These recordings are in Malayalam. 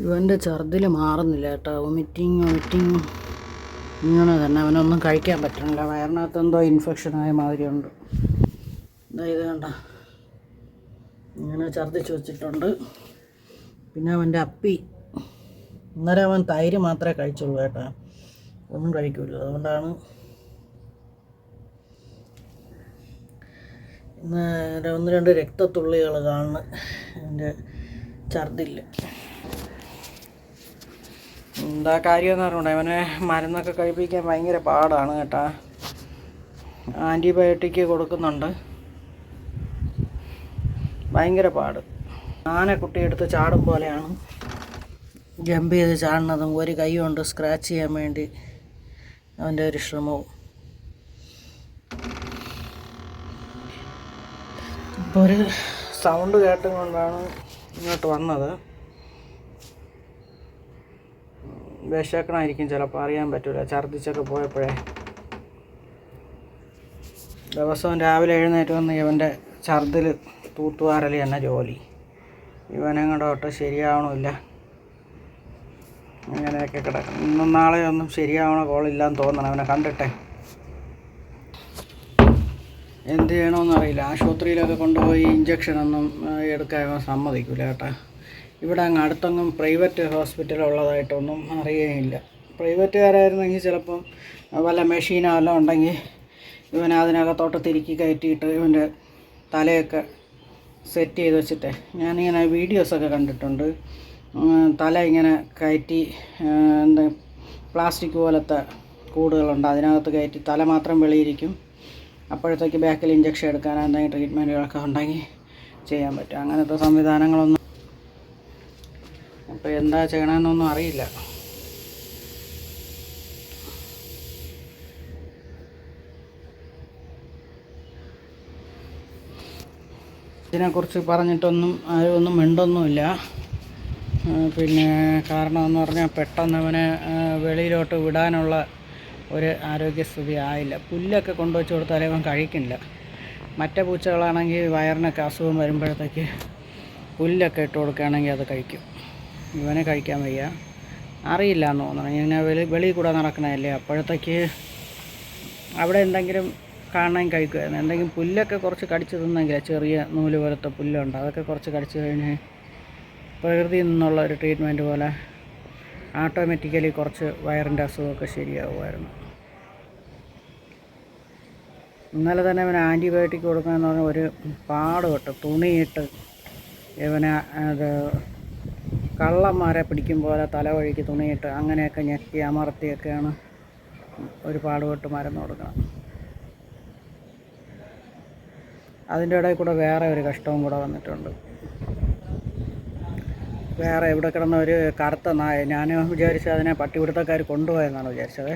ഇവന്റെ ഛർദിൽ മാറുന്നില്ല കേട്ടോ. വൊമിറ്റിങ് വൊമിറ്റിങ് ഇങ്ങനെ തന്നെ അവനൊന്നും കഴിക്കാൻ പറ്റണില്ല. വയറിനകത്ത് എന്തോ ഇൻഫെക്ഷനായ മാതിരിയുണ്ട്. ഇത് കണ്ട. ഇങ്ങനെ ഛർദ്ദിച്ച് വെച്ചിട്ടുണ്ട്. പിന്നെ അവന്റെ അപ്പി. ഇന്നലെ അവൻ തൈര് മാത്രമേ കഴിച്ചുള്ളൂ കേട്ടോ. ഒന്നും കഴിക്കില്ല അതുകൊണ്ടാണ് ഒന്ന് രണ്ട് രക്തത്തുള്ളികൾ കാണുന്നത് എന്റെ ഛർദില്ല എന്താ കാര്യമെന്ന് പറഞ്ഞുകൊണ്ട് അവനെ മരുന്നൊക്കെ കഴിപ്പിക്കാൻ ഭയങ്കര പാടാണ് കേട്ടാ. ആന്റിബയോട്ടിക് കൊടുക്കുന്നുണ്ട്. ഭയങ്കര പാട്. ആനക്കുട്ടി എടുത്ത് ചാടും പോലെയാണ്. ജമ്പ് ചെയ്ത് ചാടുന്നതും ഒരു കൈ കൊണ്ട് സ്ക്രാച്ച് ചെയ്യാൻ വേണ്ടി അവന്റെ ഒരു ശ്രമവും. ഇപ്പോൾ ഒരു സൗണ്ട് കേട്ടും കൊണ്ടാണ് ഇങ്ങോട്ട് വന്നത്. വിശക്കണമായിരിക്കും ചിലപ്പോൾ. അറിയാൻ പറ്റില്ല ഛർദ്ദിച്ചൊക്കെ പോയപ്പോഴേ. ദിവസവും രാവിലെ എഴുന്നേറ്റ് വന്ന് ഇവന്റെ ഛർദിൽ തൂത്തുവാരൽ തന്നെ ജോലി. ഇവനങ്ങടെ ഒട്ടും ശരിയാവണമില്ല. അങ്ങനെയൊക്കെ കിടക്കണം. ഇന്നും നാളെ ഒന്നും ശരിയാവണ കോളില്ലാന്ന് തോന്നണം അവനെ കണ്ടിട്ടെ. എന്ത് ചെയ്യണമെന്നറിയില്ല ആശുപത്രിയിലൊക്കെ കൊണ്ടുപോയി ഇഞ്ചക്ഷനൊന്നും എടുക്കാൻ ഇവൻ സമ്മതിക്കില്ല കേട്ടാ. ഇവിടെ അങ്ങ് അടുത്തൊന്നും പ്രൈവറ്റ് ഹോസ്പിറ്റൽ ഉള്ളതായിട്ടൊന്നും അറിയുകയില്ല പ്രൈവറ്റുകാരായിരുന്നെങ്കിൽ ചിലപ്പം വല്ല മെഷീനോ വല്ലതും ഉണ്ടെങ്കിൽ ഇവനെ അതിനകത്തോട്ട് തിരുക്കി കയറ്റിയിട്ട് ഇവന്റെ തലയൊക്കെ സെറ്റ് ചെയ്ത് വെച്ചിട്ട് ഞാനിങ്ങനെ വീഡിയോസൊക്കെ കണ്ടിട്ടുണ്ട്. തല ഇങ്ങനെ കയറ്റി എന്താ പ്ലാസ്റ്റിക് പോലത്തെ കൂടുകളുണ്ട്. അതിനകത്ത് കയറ്റി തല മാത്രം വെളിയിരിക്കും. അപ്പോഴത്തേക്ക് ബാക്കിൽ ഇഞ്ചക്ഷൻ എടുക്കാൻ എന്തെങ്കിലും ട്രീറ്റ്മെന്റുകളൊക്കെ ഉണ്ടെങ്കിൽ ചെയ്യാൻ പറ്റും. അങ്ങനത്തെ സംവിധാനങ്ങളൊന്നും അപ്പോൾ എന്താ ചെയ്യണമെന്നൊന്നും അറിയില്ല. ഇതിനെക്കുറിച്ച് പറഞ്ഞിട്ടൊന്നും ആരും ഒന്നും മിണ്ടൊന്നുമില്ല പിന്നെ കാരണം എന്ന് പറഞ്ഞാൽ പെട്ടെന്ന് അവനെ വെളിയിലോട്ട് വിടാനുള്ള ഒരു ആരോഗ്യസ്ഥിതി ആയില്ല. പുല്ലൊക്കെ കൊണ്ടുവച്ച് കൊടുത്താലേ അവൻ കഴിക്കില്ല. മറ്റേ പൂച്ചകളാണെങ്കിൽ വയറിനൊക്കെ അസുഖം വരുമ്പോഴത്തേക്ക് പുല്ലൊക്കെ ഇട്ട് കൊടുക്കുകയാണെങ്കിൽ അത് കഴിക്കും. ഇവനെ കഴിക്കാൻ വയ്യ. അറിയില്ല എന്ന് തോന്നണം ഇങ്ങനെ വെളി വെളിയിൽ കൂടെ നടക്കണതല്ലേ? അപ്പോഴത്തേക്ക് അവിടെ എന്തെങ്കിലും കാണാൻ കഴിക്കുമായിരുന്നു. എന്തെങ്കിലും പുല്ലൊക്കെ കുറച്ച് കടിച്ച് തിന്നെങ്കിൽ ചെറിയ നൂൽ പോലത്തെ പുല്ലുണ്ട്. അതൊക്കെ കുറച്ച് കടിച്ച് കഴിഞ്ഞ് പ്രകൃതിയിൽ നിന്നുള്ള ഒരു ട്രീറ്റ്മെന്റ് പോലെ ആട്ടോമാറ്റിക്കലി കുറച്ച് വയറിന്റെ അസുഖമൊക്കെ ശരിയാവുമായിരുന്നു. ഇന്നലെ തന്നെ അവന് ആന്റിബയോട്ടിക് കൊടുക്കുക എന്ന് പറഞ്ഞാൽ ഒരു പാട് തുണിയിട്ട് ഇവനെ അത് കള്ളന്മാരെ പിടിക്കും പോലെ തലവഴിക്ക് തുണിയിട്ട് അങ്ങനെയൊക്കെ ഞെക്കി അമർത്തിയൊക്കെയാണ് ഒരു പാടുപെട്ട് മരുന്ന് കൊടുക്കണം. അതിന്റെ ഇടയിൽ കൂടെ വേറെ ഒരു കഷ്ടവും കൂടെ വന്നിട്ടുണ്ട്. വേറെ ഇവിടെ കിടന്ന ഒരു കറുത്ത നായ ഞാൻ വിചാരിച്ചത് അതിനെ പട്ടിപിടുത്തക്കാർ കൊണ്ടുപോയെന്നാണ് വിചാരിച്ചത്.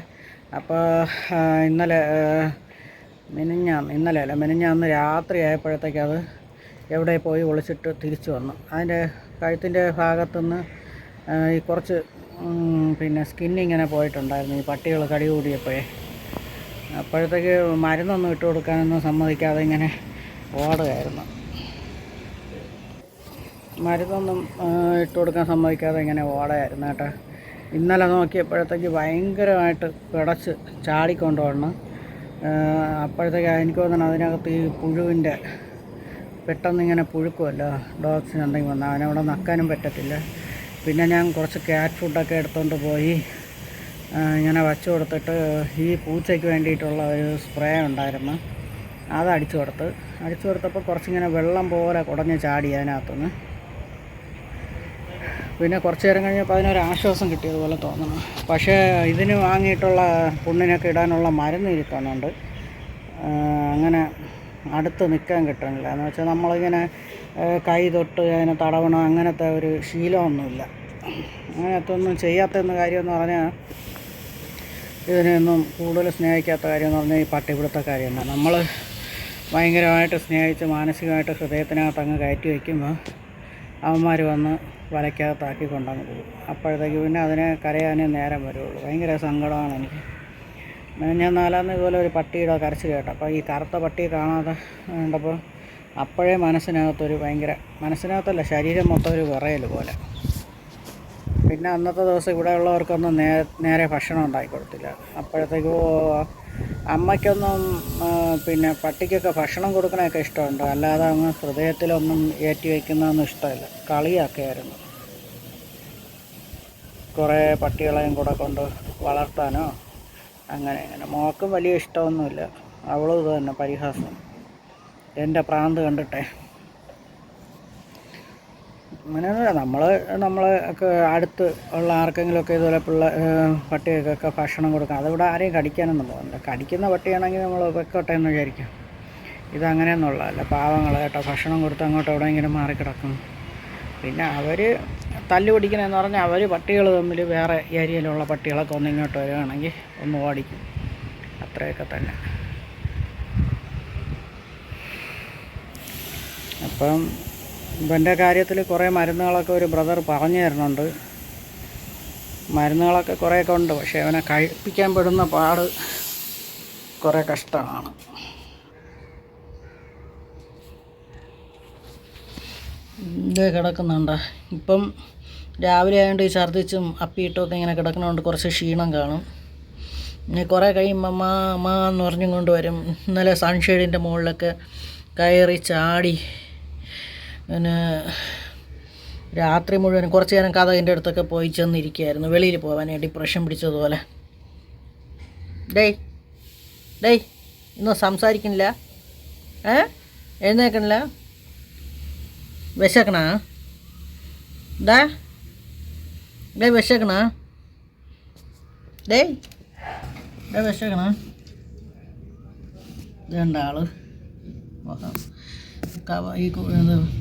അപ്പോൾ ഇന്നലെ മിനിഞ്ഞാന്ന് ഇന്നലെ അല്ല മിനിഞ്ഞാന്ന് രാത്രി ആയപ്പോഴത്തേക്കത് എവിടെ പോയി ഒളിച്ചിട്ട് തിരിച്ചു വന്നു. അതിന്റെ കഴുത്തിന്റെ ഭാഗത്തുനിന്ന് നിന്ന് ഈ കുറച്ച് പിന്നെ സ്കിന്നിങ്ങനെ പോയിട്ടുണ്ടായിരുന്നു. ഈ പട്ടികൾ കടി കൂടിയപ്പോഴേ. അപ്പോഴത്തേക്ക് മരുന്നൊന്നും ഇട്ട് കൊടുക്കാനൊന്നും സമ്മതിക്കാതെ ഇങ്ങനെ ഓടുകയായിരുന്നു. മരുന്നൊന്നും ഇട്ട് കൊടുക്കാൻ സമ്മതിക്കാതെ ഇങ്ങനെ ഓടയായിരുന്നു കേട്ടോ. ഇന്നലെ നോക്കിയപ്പോഴത്തേക്ക് ഭയങ്കരമായിട്ട് പിടച്ച് ചാടിക്കൊണ്ടുവന്ന് അപ്പോഴത്തേക്ക് എനിക്ക് തോന്നുന്നു അതിനകത്ത് ഈ പുഴുവിന്റെ പെട്ടെന്ന് ഇങ്ങനെ പുഴുക്കുമല്ലോ ഡോഗ്സിന് എന്തെങ്കിലും വന്നാൽ അവനവിടെ നക്കാനും പറ്റത്തില്ല. പിന്നെ ഞാൻ കുറച്ച് ക്യാറ്റ് ഫുഡൊക്കെ എടുത്തുകൊണ്ട് പോയി. ഇങ്ങനെ വച്ചു കൊടുത്തിട്ട് ഈ പൂച്ചയ്ക്ക് വേണ്ടിയിട്ടുള്ള ഒരു സ്പ്രേ ഉണ്ടായിരുന്നു. അത് അടിച്ചു കൊടുത്ത്. അടിച്ചു കൊടുത്തപ്പോൾ കുറച്ചിങ്ങനെ വെള്ളം പോലെ കുടഞ്ഞ് ചാടി അതിനകത്തുനിന്ന്. പിന്നെ കുറച്ച് നേരം കഴിഞ്ഞപ്പോൾ അതിനൊരു ആശ്വാസം കിട്ടിയതുപോലെ തോന്നണം പക്ഷേ ഇതിന് വാങ്ങിയിട്ടുള്ള പുണ്ണിനൊക്കെ ഇടാനുള്ള മരുന്ന് ഇരിക്കുന്നുണ്ട് അങ്ങനെ അടുത്ത് നിൽക്കാൻ കിട്ടണില്ല. എന്ന് വെച്ചാൽ നമ്മളിങ്ങനെ കൈ തൊട്ട് അതിനെ തടവണം അങ്ങനത്തെ ഒരു ശീലമൊന്നുമില്ല. അങ്ങനത്തെ ഒന്നും ചെയ്യാത്തെന്ന കാര്യമെന്ന് പറഞ്ഞാൽ ഇതിനെയൊന്നും കൂടുതൽ സ്നേഹിക്കാത്ത കാര്യമെന്ന് പറഞ്ഞാൽ ഈ പട്ടിപിടുത്ത കാര്യമല്ല നമ്മൾ ഭയങ്കരമായിട്ട് സ്നേഹിച്ച് മാനസികമായിട്ട് ഹൃദയത്തിനകത്ത് അങ്ങ് കയറ്റി വയ്ക്കുമ്പോൾ അവന്മാർ വന്ന് വലയ്ക്കകത്താക്കി കൊണ്ടങ്ങ് പോകും. അപ്പോഴത്തേക്ക് പിന്നെ അതിനെ കരയാനേ നേരം വരുള്ളൂ. ഭയങ്കര സങ്കടമാണ് എനിക്ക്. ഞാൻ നാലാന്ന് ഇതുപോലെ ഒരു പട്ടിയുടെ കരച്ചിൽ കേട്ടു. അപ്പോൾ ഈ കറുത്ത പട്ടിയെ കാണാതെ കണ്ടപ്പോൾ അപ്പോഴേ മനസ്സിനകത്തൊരു ഭയങ്കര മനസ്സിനകത്തല്ല ശരീരം മൊത്തം ഒരു വിറയൽ പോലെ. പിന്നെ അന്നത്തെ ദിവസം ഇവിടെ ഉള്ളവർക്കൊന്നും നേ നേരെ ഭക്ഷണം ഉണ്ടാക്കി കൊടുത്തില്ല. അപ്പോഴത്തേക്ക് അമ്മയ്ക്കൊന്നും പിന്നെ പട്ടിക്കൊക്കെ ഭക്ഷണം കൊടുക്കണമൊക്കെ ഇഷ്ടമുണ്ട്. അല്ലാതെ അങ്ങ് ഹൃദയത്തിലൊന്നും ഏറ്റി വയ്ക്കുന്നതൊന്നും ഇഷ്ടമില്ല. കളിയാക്കിയായിരുന്നു കുറേ പട്ടികളെയും കൂടെ കൊണ്ട് വളർത്താനോ അങ്ങനെ അങ്ങനെ. മോക്കും വലിയ ഇഷ്ടമൊന്നുമില്ല. അവളും ഇത് തന്നെ പരിഹാസം. എന്റെ പ്രാന്ത് കണ്ടിട്ടെ. അങ്ങനെയൊന്നുമില്ല. നമ്മൾ നമ്മൾ അടുത്ത് ഉള്ള ആർക്കെങ്കിലുമൊക്കെ ഇതുപോലെ പിള്ള പട്ടികൾക്കൊക്കെ ഭക്ഷണം കൊടുക്കാം. അതിവിടെ ആരെയും കടിക്കാനൊന്നും പോകുന്നില്ല കടിക്കുന്ന പട്ടിയാണെങ്കിൽ നമ്മൾ വെക്കോട്ടെ എന്ന് വിചാരിക്കും. ഇതങ്ങനെയൊന്നുള്ളതല്ല പാവങ്ങൾ കേട്ടോ. ഭക്ഷണം കൊടുത്ത് അങ്ങോട്ട് എവിടെയെങ്കിലും മാറിക്കിടക്കും. പിന്നെ അവർ തല്ല് പിടിക്കണമെന്ന് പറഞ്ഞാൽ അവർ പട്ടികൾ തമ്മിൽ വേറെ ഏരിയയിലുള്ള പട്ടികളൊക്കെ ഒന്ന് ഇങ്ങോട്ട് വരികയാണെങ്കിൽ ഒന്ന് ഓടിക്കും. അത്രയൊക്കെ തന്നെ. അപ്പം ഇവന്റെ കാര്യത്തിൽ കുറേ മരുന്നുകളൊക്കെ ഒരു ബ്രദർ പറഞ്ഞു തരുന്നുണ്ട്. മരുന്നുകളൊക്കെ കുറേയൊക്കെ ഉണ്ട്. പക്ഷേ അവനെ കഴിപ്പിക്കാൻ പെടുന്ന പാട് കുറേ കഷ്ടമാണ്. ഇത് കിടക്കുന്നുണ്ട്. ഇപ്പം രാവിലെ ആയതുകൊണ്ട് ഈ ഛർദ്ദിച്ചും അപ്പിയിട്ടൊക്കെ ഇങ്ങനെ കിടക്കണതുകൊണ്ട് കുറച്ച് ക്ഷീണം കാണും. ഇനി കുറേ കഴിയുമ്പോൾ അമ്മ അമ്മ എന്ന് പറഞ്ഞും കൊണ്ട് വരും. ഇന്നലെ സൺഷെയ്ഡിന്റെ മുകളിലൊക്കെ കയറി ചാടി. പിന്നെ രാത്രി മുഴുവൻ കുറച്ച് നേരം കഥ എന്റെ അടുത്തൊക്കെ പോയി ചെന്നിരിക്കുകയായിരുന്നു വെളിയിൽ പോകാനേ ഡിപ്രഷൻ പിടിച്ചതുപോലെ. ഡേയ് ഡേയ് ഇന്ന് സംസാരിക്കണില്ല ഏ? എഴുന്നേക്കണില്ല? വിശക്കണ? ഡാ ഡേ വിശക്കണ ഡേ ഡേ വിശക്കണ ഇതുണ്ട ആൾ ഈ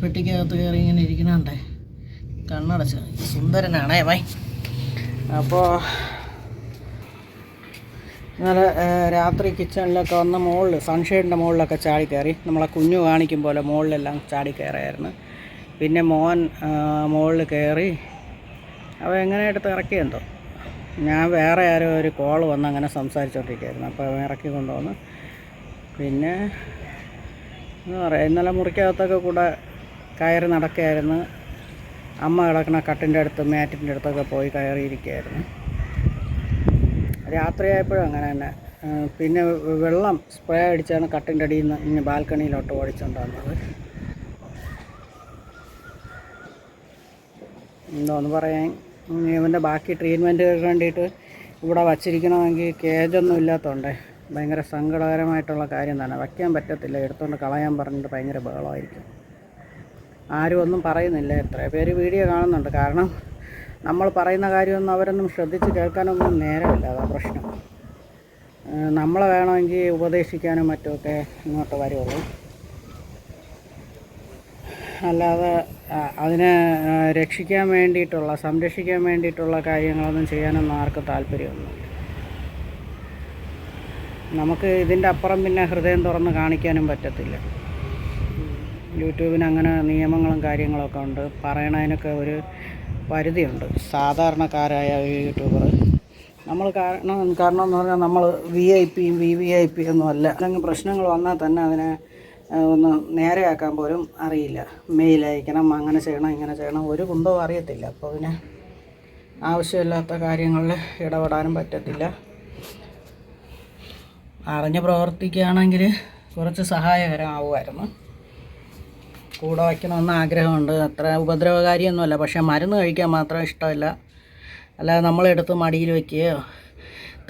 പെട്ടിക്കകത്ത് കയറി ഇങ്ങനെ ഇരിക്കണണ്ടേ കണ്ണടച്ച് സുന്ദരനാണേ വൈ അപ്പോൾ ഇന്നലെ രാത്രി കിച്ചണിലൊക്കെ വന്ന് മുകളിൽ സൺഷെയ്ഡിന്റെ മുകളിലൊക്കെ ചാടി കയറി. നമ്മളെ കുഞ്ഞു കാണിക്കും പോലെ മുകളിലെല്ലാം ചാടി കയറിയായിരുന്നു പിന്നെ മോൻ മുകളിൽ കയറി അവ എങ്ങനെ എടുത്ത് ഇറക്കിയുണ്ടോ ഞാൻ വേറെ ആരോ ഒരു കോൾ വന്ന് അങ്ങനെ സംസാരിച്ചുകൊണ്ടിരിക്കുകയായിരുന്നു അപ്പോൾ ഇറക്കി കൊണ്ടുവന്ന്. പിന്നെ എന്താ പറയുക ഇന്നലെ മുറിക്കകത്തൊക്കെ കൂടെ കയറി നടക്കുകയായിരുന്നു. അമ്മ കിടക്കണ കട്ടിന്റെ അടുത്ത് മാറ്റിന്റെ അടുത്തൊക്കെ പോയി കയറിയിരിക്കുകയായിരുന്നു. രാത്രിയായപ്പോഴും അങ്ങനെ തന്നെ. പിന്നെ വെള്ളം സ്പ്രേ അടിച്ചാണ് കട്ടിന്റെ അടിയിൽ നിന്ന് ഇങ്ങനെ ബാൽക്കണിയിലോട്ട് ഓടിച്ചുകൊണ്ട് എന്തോന്ന് പറയാൻ? ഇവന്റെ ബാക്കി ട്രീറ്റ്മെന്റുകൾക്ക് വേണ്ടിയിട്ട് ഇവിടെ വച്ചിരിക്കണമെങ്കിൽ കേജൊന്നും ഇല്ലാത്തതുകൊണ്ടേ ഭയങ്കര സങ്കടകരമായിട്ടുള്ള കാര്യം തന്നെ. വയ്ക്കാൻ പറ്റത്തില്ല. എടുത്തുകൊണ്ട് കളയാൻ പറഞ്ഞിട്ട് ഭയങ്കര ബഹളമായിരിക്കും. ആരും ഒന്നും പറയുന്നില്ല എത്ര പേര് വീഡിയോ കാണുന്നുണ്ട്. കാരണം നമ്മൾ പറയുന്ന കാര്യമൊന്നും അവരൊന്നും ശ്രദ്ധിച്ച് കേൾക്കാനൊന്നും നേരമില്ല. അതാ പ്രശ്നം. നമ്മളെ വേണമെങ്കിൽ ഉപദേശിക്കാനും മറ്റുമൊക്കെ ഇങ്ങോട്ട് വരുള്ളൂ. അല്ലാതെ അതിനെ രക്ഷിക്കാൻ വേണ്ടിയിട്ടുള്ള സംരക്ഷിക്കാൻ വേണ്ടിയിട്ടുള്ള കാര്യങ്ങളൊന്നും ചെയ്യാനൊന്നും ആർക്കും താല്പര്യമൊന്നുമില്ല. നമുക്ക് ഇതിന്റെ അപ്പുറം പിന്നെ ഹൃദയം തുറന്ന് കാണിക്കാനും പറ്റത്തില്ല. യൂട്യൂബിന് അങ്ങനെ നിയമങ്ങളും കാര്യങ്ങളൊക്കെ ഉണ്ട്. പറയണതിനൊക്കെ ഒരു പരിധിയുണ്ട്. സാധാരണക്കാരായ യൂട്യൂബർ. നമ്മൾ കാരണം കാരണം എന്ന് പറഞ്ഞാൽ നമ്മൾ വി ഐ പിയും വി വി ഐ പി ഒന്നും അല്ല അല്ലെങ്കിൽ പ്രശ്നങ്ങൾ വന്നാൽ തന്നെ അതിനെ ഒന്ന് നേരെയാക്കാൻ പോലും അറിയില്ല. മെയിൽ അയക്കണം അങ്ങനെ ചെയ്യണം ഇങ്ങനെ ചെയ്യണം. ഒരു കുന്തവും അറിയത്തില്ല. അപ്പോൾ പിന്നെ ആവശ്യമില്ലാത്ത കാര്യങ്ങളിൽ ഇടപെടാനും പറ്റത്തില്ല. അറിഞ്ഞ് പ്രവർത്തിക്കുകയാണെങ്കിൽ കുറച്ച് സഹായകരമാവുമായിരുന്നു. കൂടെ വയ്ക്കണമെന്ന് ആഗ്രഹമുണ്ട്. അത്ര ഉപദ്രവകാരിയൊന്നുമല്ല. പക്ഷേ മരുന്ന് കഴിക്കാൻ മാത്രം ഇഷ്ടമില്ല. അല്ലാതെ നമ്മളെടുത്ത് മടിയിൽ വയ്ക്കുകയോ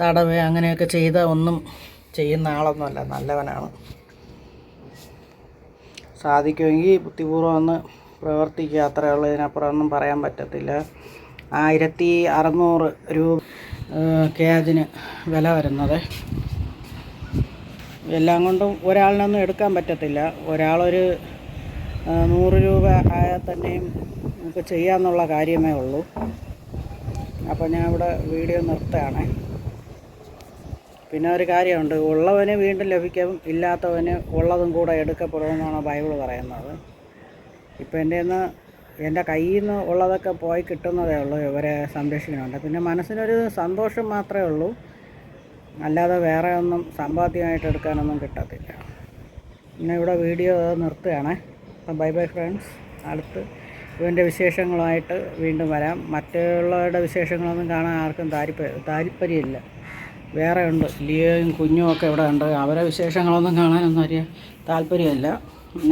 തടവുകയോ അങ്ങനെയൊക്കെ ചെയ്ത ഒന്നും ചെയ്യുന്ന ആളൊന്നുമല്ല. നല്ലവനാണ്. സാധിക്കുമെങ്കിൽ ബുദ്ധിപൂർവം ഒന്ന് പ്രവർത്തിക്കുക. അത്രയേ ഉള്ളൂ. ഇതിനപ്പുറം ഒന്നും പറയാൻ പറ്റത്തില്ല. ആയിരത്തി അറുന്നൂറ് രൂപ കേജിന് വില വരുന്നത്. എല്ലാം കൊണ്ടും ഒരാളിനൊന്നും എടുക്കാൻ പറ്റത്തില്ല. ഒരാളൊരു നൂറ് രൂപ ആയാൽ തന്നെയും നമുക്ക് ചെയ്യാമെന്നുള്ള കാര്യമേ ഉള്ളൂ. അപ്പോൾ ഞാൻ ഇവിടെ വീഡിയോ നിർത്തുകയാണ്. പിന്നെ ഒരു കാര്യമുണ്ട് ഉള്ളവന് വീണ്ടും ലഭിക്കും ഇല്ലാത്തവന് ഉള്ളതും കൂടെ എടുക്കപ്പെടുമെന്നാണ് ബൈബിൾ പറയുന്നത്. ഇപ്പോൾ എന്റെ നിന്ന് എന്റെ കയ്യിൽ നിന്ന് ഉള്ളതൊക്കെ പോയി കിട്ടുന്നതേ ഉള്ളൂ ഇവരെ സംരക്ഷിക്കുന്നുണ്ട്. പിന്നെ മനസ്സിനൊരു സന്തോഷം മാത്രമേ ഉള്ളൂ അല്ലാതെ വേറെ ഒന്നും സമ്പാദ്യമായിട്ട് എടുക്കാനൊന്നും കിട്ടത്തില്ല. പിന്നെ ഇവിടെ വീഡിയോ നിർത്തുകയാണ്. അപ്പം ബൈ ബൈ ഫ്രണ്ട്സ് അടുത്ത് ഇവന്റെ വിശേഷങ്ങളുമായിട്ട് വീണ്ടും വരാം. മറ്റുള്ളവരുടെ വിശേഷങ്ങളൊന്നും കാണാൻ ആർക്കും താല്പര്യം താല്പര്യമില്ല. വേറെ ഉണ്ട് ലിയോയും കുഞ്ഞും ഒക്കെ ഇവിടെ ഉണ്ട്. അവരെ വിശേഷങ്ങളൊന്നും കാണാനൊന്നും അറിയാൻ താല്പര്യമില്ല.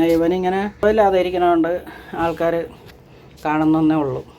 ഇവനിങ്ങനെ ഇല്ലാതെ ഇരിക്കുന്നതുകൊണ്ട് ആൾക്കാർ കാണുന്നേ ഉള്ളൂ.